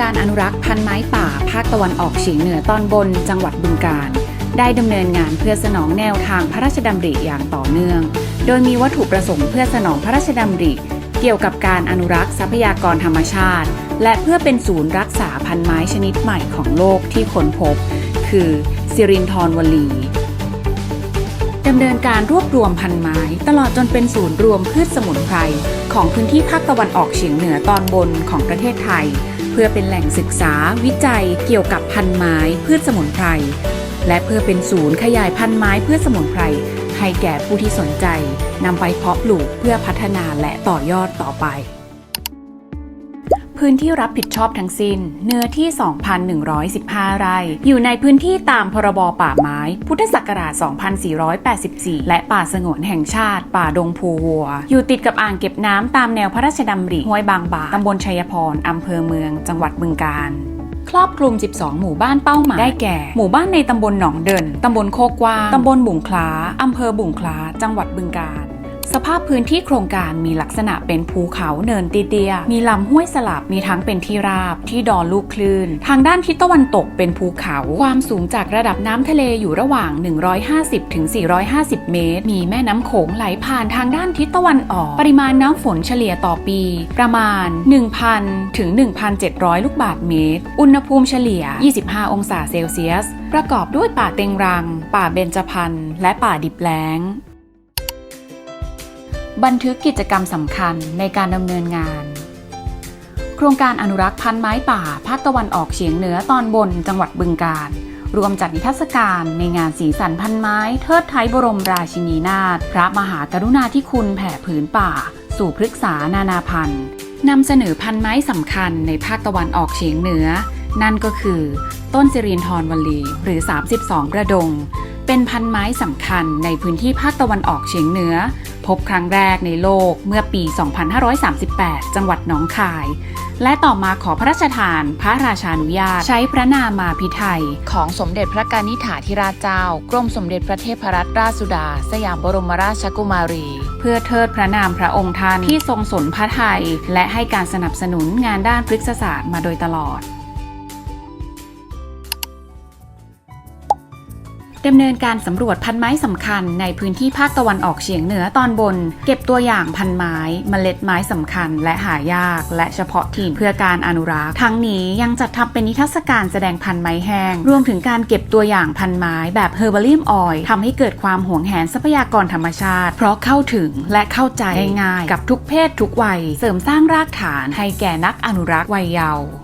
การอนุรักษ์พันธุ์ไม้ป่า ภาคตะวันออกเฉียงเหนือตอนบน จังหวัดบึงกาฬได้ดำเนินงานเพื่อสนองแนวทางพระราชดำริอย่างต่อเนื่อง โดยมีวัตถุประสงค์เพื่อสนองพระราชดำริ เกี่ยวกับการอนุรักษ์ทรัพยากรธรรมชาติ และเพื่อเป็นศูนย์รักษาพันธุ์ไม้ชนิดใหม่ของโลกที่ค้นพบ คือสิรินทรวลีดำเนินการรวบรวมพันไม้ ตลอดจนเป็นศูนย์รวมพืชสมุนไพร ของพื้นที่ภาคตะวันออกเฉียงเหนือตอนบนของประเทศไทย เพื่อเป็นแหล่งศึกษาวิจัยเกี่ยวกับพันไม้พืชสมุนไพร และเพื่อเป็นศูนย์ขยายพันไม้พืชสมุนไพร ให้แก่ผู้ที่สนใจนำไปเพาะปลูกเพื่อพัฒนาและต่อยอดต่อไป พื้นที่รับผิดชอบทั้งสิ้น เนื้อที่ 2,115 ไร่ อยู่ในพื้นที่ตามพรบป่าไม้ พุทธศักราช 2484 และป่าสงวนแห่งชาติ ป่าดงภูวัว อยู่ติดกับอ่างเก็บน้ำตามแนวพระราชดำริห้วยบางบาตำบลชัยพรอำเภอเมือง จังหวัดบึงกาฬครอบคลุม 12 หมู่บ้านเป้าหมาย ได้แก่ หมู่บ้านในตำบลหนองเดิน ตำบลโคกว้าง ตำบลบุ่งคล้า อำเภอบุ่งคล้า จังหวัดบึงกาฬ สภาพพื้นที่โครงการมีลักษณะเป็นภูเขาเนินเตี้ยมีลำห้วยสลับ มีทั้งเป็นที่ราบ ที่ดอนลูกคลื่น ทางด้านทิศตะวันตกเป็นภูเขา ความสูงจากระดับน้ำทะเลอยู่ระหว่าง 150ถึง450 เมตร มีแม่น้ำโขงไหลผ่านทางด้านทิศตะวันออก ปริมาณน้ำฝนเฉลี่ยต่อปี ประมาณ 1,000 ถึง 1,700 ลูกบาศก์เมตร อุณหภูมิเฉลี่ย 25 องศาเซลเซียส ประกอบด้วยป่าเต็งรัง ป่าเบญจพรรณ และป่าดิบแล้ง บันทึกกิจกรรมสำคัญในการดำเนินงาน โครงการอนุรักษ์พันธุ์ไม้ป่าภาคตะวันออกเฉียงเหนือตอนบนจังหวัดบึงกาฬรวมจัดนิทรรศการในงานสีสันพันไม้ เทิดไทยบรมราชินีนาถพระมหากรุณาธิคุณแผ่ผืนป่า สู่พฤกษานานาพันธุ์นำเสนอพันไม้สำคัญในภาคตะวันออกเฉียงเหนือ นั่นก็คือ ต้นสิรินทรวลีหรือ 32ประดง เป็นพันไม้สำคัญในพื้นที่ภาคตะวันออกเฉียงเหนือ พบครั้งแรกในโลกเมื่อปี 2538 จังหวัดหนองคาย และต่อมาขอพระราชทานพระราชานุญาต ใช้พระนามาพิไทยของสมเด็จพระกานิษฐาธิราชเจ้า กรมสมเด็จพระเทพรัตนราชสุดา สยามบรมราชกุมารี เพื่อเทิดพระนามพระองค์ท่านที่ทรงสนพระไทย และให้การสนับสนุนงานด้านพฤกษศาสตร์มาโดยตลอด ดำเนินการสำรวจพันไม้สำคัญในพื้นที่ภาคตะวันออกเฉียงเหนือตอนบน เก็บตัวอย่างพันไม้เมล็ดไม้สำคัญ และหายาก และเฉพาะถิ่นเพื่อการอนุรักษ์ทั้งนี้ยังจัดทำเป็นนิทรรศการแสดงพันไม้แห้ง รวมถึงการเก็บตัวอย่างพันไม้แบบเฮอร์บ r ริมออยทำให้เกิดความหวงแหนทรัพยากรธรรมชาติ เพราะเข้าถึงและเข้าใจง่ายกับทุกเพศทุกวัย เสริมสร้างรากฐานให้แก่นักอนุรักษ์วัยเยาว์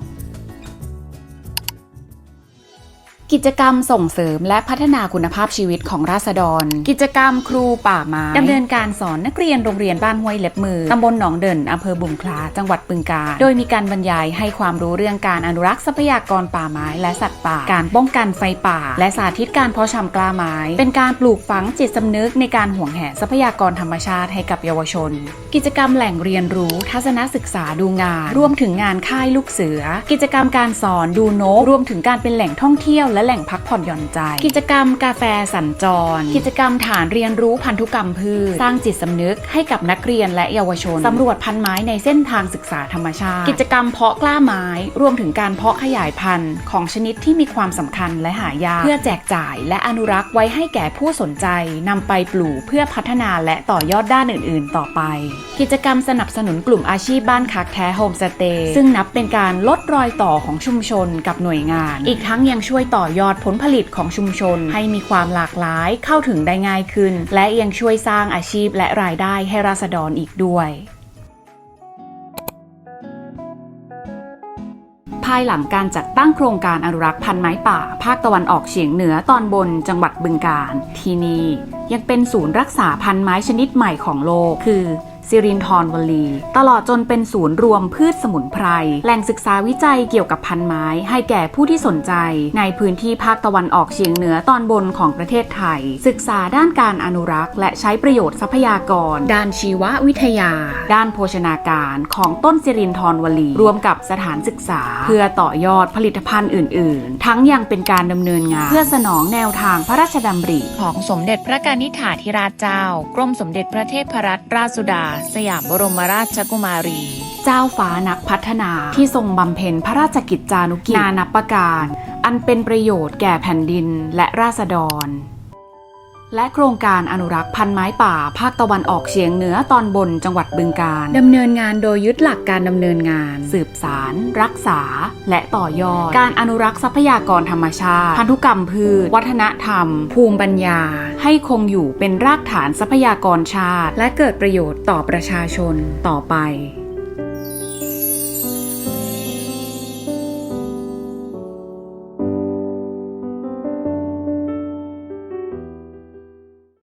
กิจกรรมส่งเสริมและพัฒนาคุณภาพชีวิตของราษฎร กิจกรรมครูป่าไม้ดำเนินการสอนนักเรียนโรงเรียนบ้านห้วยเล็บมือตำบลหนองเดินอำเภอบุ่งคลาจังหวัดบึงกาฬโดยมีการบรรยายให้ความรู้เรื่องการอนุรักษ์ทรัพยากรป่าไม้และสัตว์ป่า การป้องกันไฟป่า และสาธิตการเพาะชำกล้าไม้ เป็นการปลูกฝังจิตสำนึกในการห่วงแหนทรัพยากรธรรมชาติให้กับเยาวชน กิจกรรมแหล่งเรียนรู้ทัศนศึกษาดูงาน รวมถึงงานค่ายลูกเสือ กิจกรรมการสอนดูนกรวมถึงการเป็นแหล่งท่องเที่ยวและและแหล่งพักผ่อนหย่อนใจ กิจกรรมกาแฟสัญจร กิจกรรมฐานเรียนรู้พันธุกรรมพืช สร้างจิตสำนึกให้กับนักเรียนและเยาวชน สำรวจพันไม้ในเส้นทางศึกษาธรรมชาติ กิจกรรมเพาะกล้าไม้ รวมถึงการเพาะขยายพันธุ์ของชนิดที่มีความสำคัญและหายาก เพื่อแจกจ่ายและอนุรักษ์ไว้ให้แก่ผู้สนใจนำไปปลูกเพื่อพัฒนาและต่อยอดด้านอื่น ๆ ต่อไป กิจกรรมสนับสนุนกลุ่มอาชีพบ้านคักแท้โฮมสเตย์ซึ่งนับเป็นการลดรอยต่อของชุมชนกับหน่วยงาน อีกทั้งยังช่วยต่อยอดผลผลิตของชุมชน ให้มีความหลากหลายเข้าถึงได้ง่ายขึ้น และยังช่วยสร้างอาชีพและรายได้ให้ราษฎรอีกด้วยภายหลังการจัดตั้งโครงการอนุรักษ์พันไม้ป่า ภาคตะวันออกเฉียงเหนือตอนบนจังหวัดบึงกาฬที่นี่ยังเป็นศูนย์รักษาพันไม้ชนิดใหม่ของโลก คือ สิรินทรวลี ตลอดจนเป็นศูนย์รวมพืชสมุนไพร แหล่งศึกษาวิจัยเกี่ยวกับพันไม้ ให้แก่ผู้ที่สนใจ ในพื้นที่ภาคตะวันออกเฉียงเหนือตอนบนของประเทศไทย ศึกษาด้านการอนุรักษ์ และใช้ประโยชน์ทรัพยากร ด้านชีววิทยา ด้านโภชนาการของต้นสิรินทรวลี รวมกับสถานศึกษา เพื่อต่อยอดผลิตภัณฑ์อื่น ๆ ทั้งยังเป็นการดำเนินงาน เพื่อสนองแนวทางพระราชดำริ ของสมเด็จพระกานิษฐาธิราชเจ้า กรมสมเด็จพระเทพรัตนราชสุดาสยามบรมราชกุมารี เจ้าฟ้านักพัฒนาที่ทรงบำเพ็ญพระราชกิจจานุกิจนานับประการ อันเป็นประโยชน์แก่แผ่นดินและราษฎร และโครงการอนุรักษ์พันไม้ป่า ภาคตะวันออกเฉียงเหนือตอนบนจังหวัดบึงกาฬดำเนินงานโดยยึดหลักการดำเนินงาน สืบสาร รักษา และต่อยอด การอนุรักษ์ทรัพยากรธรรมชาติ พันธุกรรมพืช วัฒนธรรม ภูมิปัญญา ให้คงอยู่เป็นรากฐานทรัพยากรชาติ และเกิดประโยชน์ต่อประชาชนต่อไป